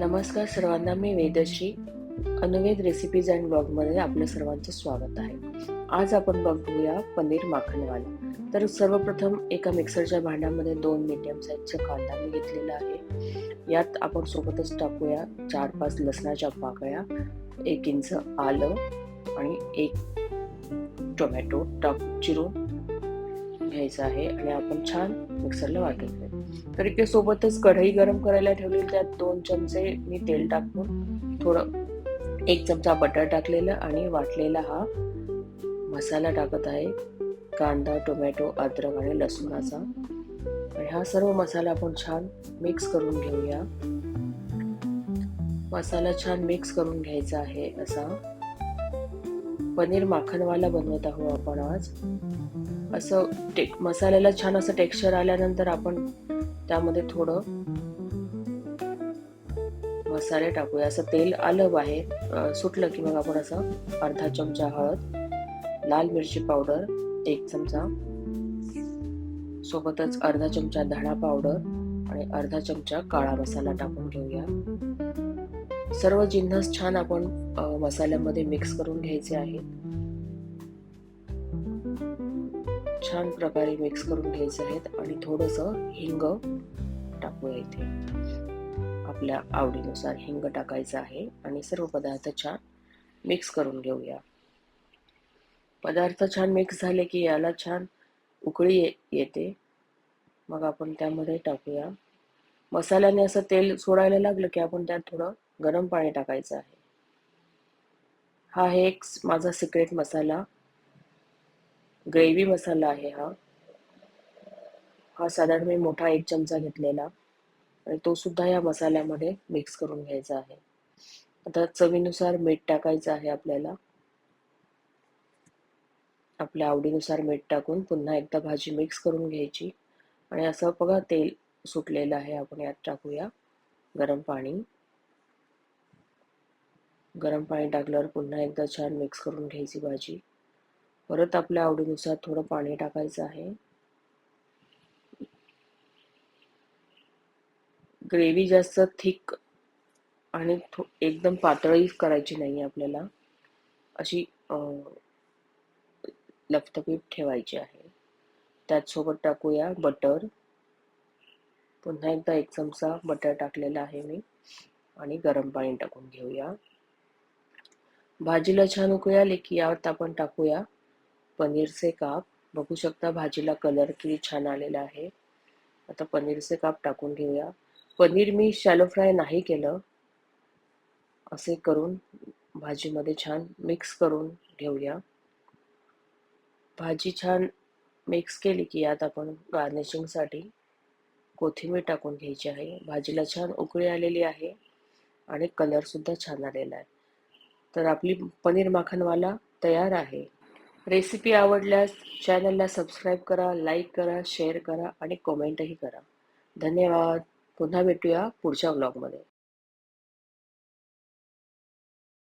नमस्कार सर्वांना मी वेदश्री अनुवेद रेसिपीज अँड ब्लॉगमध्ये आपलं सर्वांचं स्वागत आहे. आज आपण बघूया पनीर माखनवाला. तर सर्वप्रथम एका मिक्सरच्या भांड्यामध्ये दोन मीडियम साईजचा कांदा मी घेतलेला आहे. यात आपण सोबतच टाकूया चार पाच लसणाच्या पाकळ्या एक इंच आलं आणि एक टोमॅटो टाक चिरून घ्यायचं आहे आणि आपण छान मिक्सरला वाटून घ्यायचं तर इथे सोबतच कढई गरम करायला ठेवली. त्यात दोन चमचे मी तेल टाकून थोडं एक चमचा बटर टाकलेलं आणि वाटलेला हा मसाला टाकत आहे. कांदा टोमॅटो अद्रक आणि लसूणाचा. आणि हा सर्व मसाला आपण छान मिक्स करून घेऊया. मसाला छान मिक्स करून घ्यायचा आहे असा. पनीर माखनवाला बनवत आहोत आपण आज. असं टेक मसाल्याला छान असं टेक्स्चर आल्यानंतर आपण त्यामध्ये थोडं मसाले टाकूया. असं तेल आलं बाहेर सुटलं की मग आपण असं अर्धा चमचा हळद लाल मिरची पावडर एक चमचा. सोबतच अर्धा चमचा धणा पावडर आणि अर्धा चमचा काळा मसाला टाकून घेऊया. सर्व जिन्नस छान आपण मसाल्यामध्ये मिक्स करून घ्यायचे आहेत. छान प्रकारे मिक्स करून घ्यायचं आहेत आणि थोडंसं हिंग टाकूया इथे. आपल्या आवडीनुसार हिंग टाकायचं आहे आणि सर्व पदार्थ छान मिक्स करून घेऊया. पदार्थ छान मिक्स झाले की याला छान उकळी ये- येते. मग आपण त्यामध्ये टाकूया. मसाल्याने असं तेल सोडायला लागलं की आपण त्यात थोडं गरम पाणी टाकायचं आहे. हा एक माझा सिक्रेट मसाला ग्रेव्ही मसाला आहे हा. हा साधारण मी मोठा एक चमचा घेतलेला. आणि तो सुद्धा या मसाल्यामध्ये मिक्स करून घ्यायचा आहे. आता चवीनुसार मीठ टाकायचं आहे आपल्याला. आपल्या आवडीनुसार मीठ टाकून पुन्हा एकदा भाजी मिक्स करून घ्यायची. आणि असं बघा तेल सुटलेलं आहे आपण यात टाकूया. गरम पाणी. गरम पाणी टाकल्यावर पुन्हा एकदा छान मिक्स करून घ्यायची भाजी. परत आपल्या आवडीनुसार थोडं पाणी टाकायचं आहे. ग्रेव्ही जास्त थिक आणि थो- एकदम पातळी करायची नाही आपल्याला. अशी लपतपीप ठेवायची आहे. त्याचसोबत टाकूया बटर. पुन्हा एकदा एक चमचा बटर टाकलेला आहे मी. आणि गरम पाणी टाकून घेऊया. भाजीला छान उकळी की यात आपण टाकूया पनीरचे काप. बघू शकता भाजीला कलर किती छान आलेला आहे. आता पनीरचे काप टाकून घेऊया. पनीर मी शॅलो फ्राय नाही केलं. असे करून भाजीमध्ये छान मिक्स करून घेऊया. भाजी छान मिक्स केली की यात आपण गार्निशिंगसाठी कोथिंबीर टाकून घ्यायची आहे. भाजीला छान उकळी आलेली आहे आणि कलरसुद्धा छान आलेला आहे. तर आपली पनीर माखनवाला तयार आहे. रेसिपी आवडल्यास चॅनलला सबस्क्राईब करा लाईक करा शेअर करा आणि कॉमेंटही करा. धन्यवाद. पुन्हा भेटूया पुढच्या ब्लॉगमध्ये.